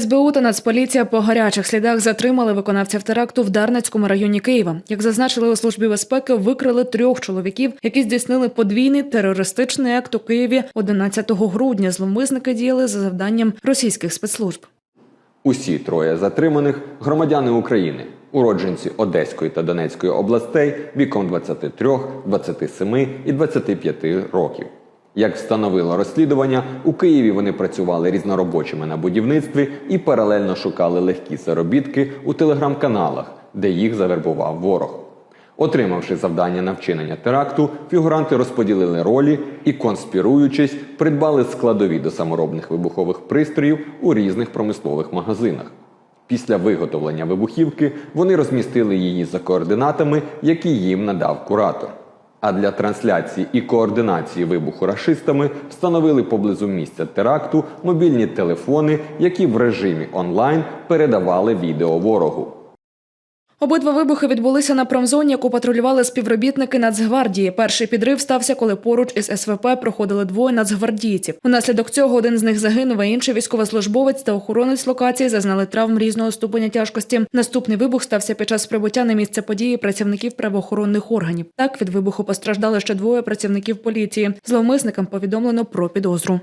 СБУ та Нацполіція по гарячих слідах затримали виконавців теракту в Дарницькому районі Києва. Як зазначили у службі безпеки, викрили трьох чоловіків, які здійснили подвійний терористичний акт у Києві 11 грудня. Зловмисники діяли за завданням російських спецслужб. Усі троє затриманих громадяни України, уродженці Одеської та Донецької областей віком 23, 27 і 25 років. Як встановило розслідування, у Києві вони працювали різноробочими на будівництві і паралельно шукали легкі заробітки у телеграм-каналах, де їх завербував ворог. Отримавши завдання на вчинення теракту, фігуранти розподілили ролі і, конспіруючись, придбали складові до саморобних вибухових пристроїв у різних промислових магазинах. Після виготовлення вибухівки вони розмістили її за координатами, які їм надав куратор. А для трансляції і координації вибуху рашистами встановили поблизу місця теракту мобільні телефони, які в режимі онлайн передавали відео ворогу. Обидва вибухи відбулися на промзоні, яку патрулювали співробітники Нацгвардії. Перший підрив стався, коли поруч із СВП проходили двоє нацгвардійців. Унаслідок цього один з них загинув, а інший військовослужбовець та охоронець локації зазнали травм різного ступеня тяжкості. Наступний вибух стався під час прибуття на місце події працівників правоохоронних органів. Так від вибуху постраждали ще двоє працівників поліції. Зловмисникам повідомлено про підозру.